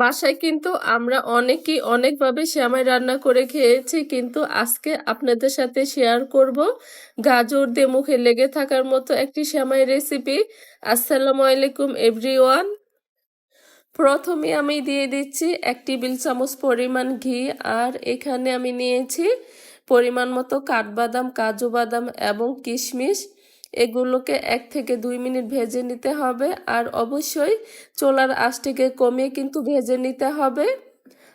বাসায় কিন্তু আমরা অনেকেই অনেকভাবে শ্যামাই রান্না করে খেয়েছি, কিন্তু আজকে আপনাদের সাথে শেয়ার করব। গাজর দিয়ে মুখে লেগে থাকার মতো একটি শ্যামাই রেসিপি আসসালামু আলাইকুম এভরিওয়ান প্রথমে আমি দিয়ে দিচ্ছি এক টেবিল চামচ পরিমাণ ঘি, আর এখানে আমি নিয়েছি পরিমাণ মতো কাঠবাদাম, কাজু বাদাম এবং কিশমিশ। এগুলোকে এক থেকে দুই মিনিট ভেজে নিতে হবে আর অবশ্যই চোলার আঁশটিকে কমিয়ে কিন্তু ভেজে নিতে হবে।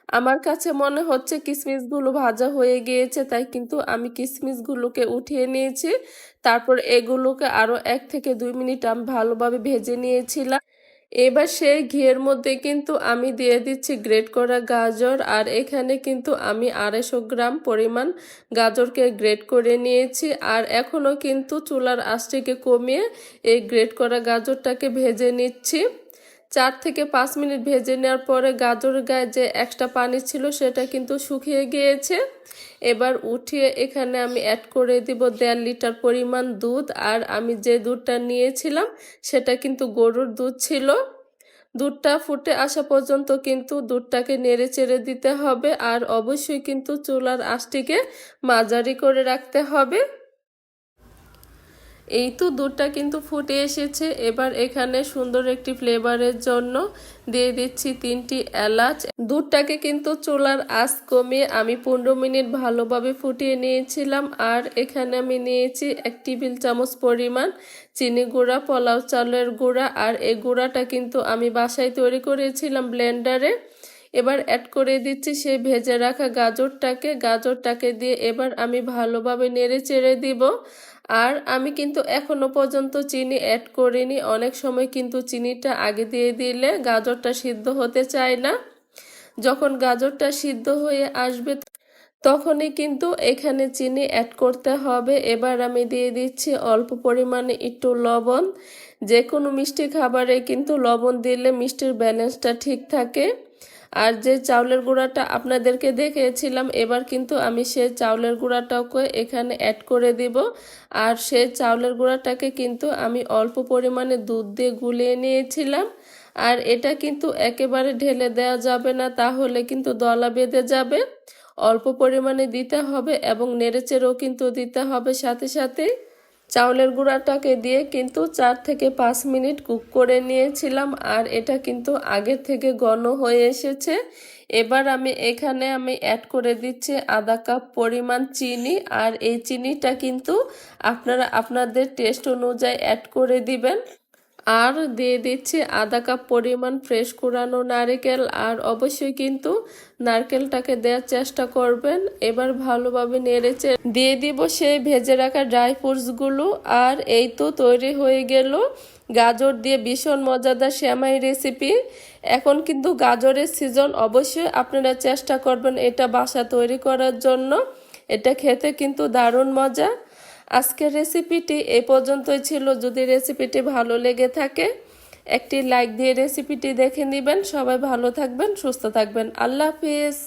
আমার কাছে মনে হচ্ছে কিশমিশগুলো ভাজা হয়ে গিয়েছে, তাই কিন্তু আমি কিশমিশগুলোকে উঠিয়ে নিয়েছি। তারপর এগুলোকে আরও এক থেকে দুই মিনিট আমি ভালোভাবে ভেজে নিয়েছিলাম। এবার সেই ঘিয়ের মধ্যে কিন্তু আমি দিয়ে দিচ্ছি গ্রেট করা গাজর, আর এখানে কিন্তু আমি আড়াইশো গ্রাম পরিমাণ গাজরকে গ্রেট করে নিয়েছি, আর এখনও কিন্তু চুলার আঁচটিকে কমিয়ে এই গ্রেট করা গাজরটাকে ভেজে নিচ্ছি। চার থেকে পাঁচ মিনিট ভেজে নেওয়ার পরে গাজর গায়ে যে এক্সট্রা পানি ছিল সেটা কিন্তু শুকিয়ে গিয়েছে। এবার উঠিয়ে এখানে আমি অ্যাড করে দিব দেড় লিটার পরিমাণ দুধ। আর আমি যে দুধটা নিয়েছিলাম, সেটা কিন্তু গরুর দুধ ছিল। দুধটা ফুটে আসা পর্যন্ত কিন্তু দুধটাকে নেড়ে চেড়ে দিতে হবে। আর অবশ্যই কিন্তু চুলার আঁচটিকে মাঝারি করে রাখতে হবে। এই তো দুধটা কিন্তু ফুটে এসেছে। এবার এখানে সুন্দর একটি ফ্লেভারের জন্য দিয়ে দিচ্ছি তিনটি এলাচ। দুধটাকে কিন্তু চুলার আঁচ কমিয়ে আমি পনেরো মিনিট ভালোভাবে ফুটিয়ে নিয়েছিলাম। আর এখানে আমি নিয়েছি এক টেবিল চামচ পরিমাণ চিনি গুঁড়া, পোলাও চালের গুঁড়া। আর এই গুঁড়াটা কিন্তু আমি বাসায় তৈরি করেছিলাম ব্লেন্ডারে। এবার অ্যাড করে দিচ্ছি সেই ভেজে রাখা গাজরটাকে। গাজরটাকে দিয়ে এবার আমি ভালোভাবে নেড়ে চেড়ে দিব। আর আমি কিন্তু এখনও পর্যন্ত চিনি অ্যাড করিনি। অনেক সময় কিন্তু চিনিটা আগে দিয়ে দিলে গাজরটা সিদ্ধ হতে চায় না। যখন গাজরটা সিদ্ধ হয়ে আসবে তখনই কিন্তু এখানে চিনি অ্যাড করতে হবে। এবার আমি দিয়ে দিচ্ছি অল্প পরিমাণে একটু লবণ। যে কোনো মিষ্টি খাবারে কিন্তু লবণ দিলে মিষ্টির ব্যালেন্সটা ঠিক থাকে। আর যে চাউলের গুঁড়াটা আপনাদেরকে দেখিয়েছিলাম, এবার কিন্তু আমি সেই চাউলের গুঁড়াটাকে এখানে অ্যাড করে দিব। আর সে চাউলের গুঁড়াটাকে কিন্তু আমি অল্প পরিমাণে দুধ দিয়ে গুলিয়ে নিয়েছিলাম। আর এটা কিন্তু একেবারে ঢেলে দেওয়া যাবে না, তাহলে কিন্তু দলা বেঁধে যাবে। অল্প পরিমাণে দিতে হবে এবং নেড়েচেড়েও কিন্তু দিতে হবে সাথে সাথে। চাউলের গুঁড়াটাকে দিয়ে কিন্তু চার থেকে পাঁচ মিনিট কুক করে নিয়েছিলাম, আর এটা কিন্তু আগের থেকে ঘন হয়ে এসেছে। এবার আমি এখানে আমি অ্যাড করে দিচ্ছি আধা কাপ পরিমাণ চিনি, আর এই চিনিটা কিন্তু আপনারা আপনাদের টেস্ট অনুযায়ী অ্যাড করে দিবেন। আর দিয়ে দিচ্ছি আধা কাপ পরিমাণ ফ্রেশ কুড়ানো নারিকেল। আর অবশ্যই কিন্তু নারকেলটাকে দেওয়ার চেষ্টা করবেন। এবার ভালোভাবে নেড়েছে দিয়ে দিব সেই ভেজে রাখা ড্রাই ফ্রুটসগুলো আর এই তো তৈরি হয়ে গেল গাজর দিয়ে ভীষণ মজাদার শ্যামাই রেসিপি এখন কিন্তু গাজরের সিজন অবশ্যই আপনারা চেষ্টা করবেন এটা বাসা তৈরি করার জন্য। এটা খেতে কিন্তু দারুণ মজা। আজকের রেসিপিটি এ পর্যন্তই ছিল। যদি রেসিপিটি ভালো লেগে থাকে, একটি লাইক দিয়ে রেসিপিটি দেখে নেবেন। সবাই ভালো থাকবেন, সুস্থ থাকবেন। আল্লাহ হাফিজ।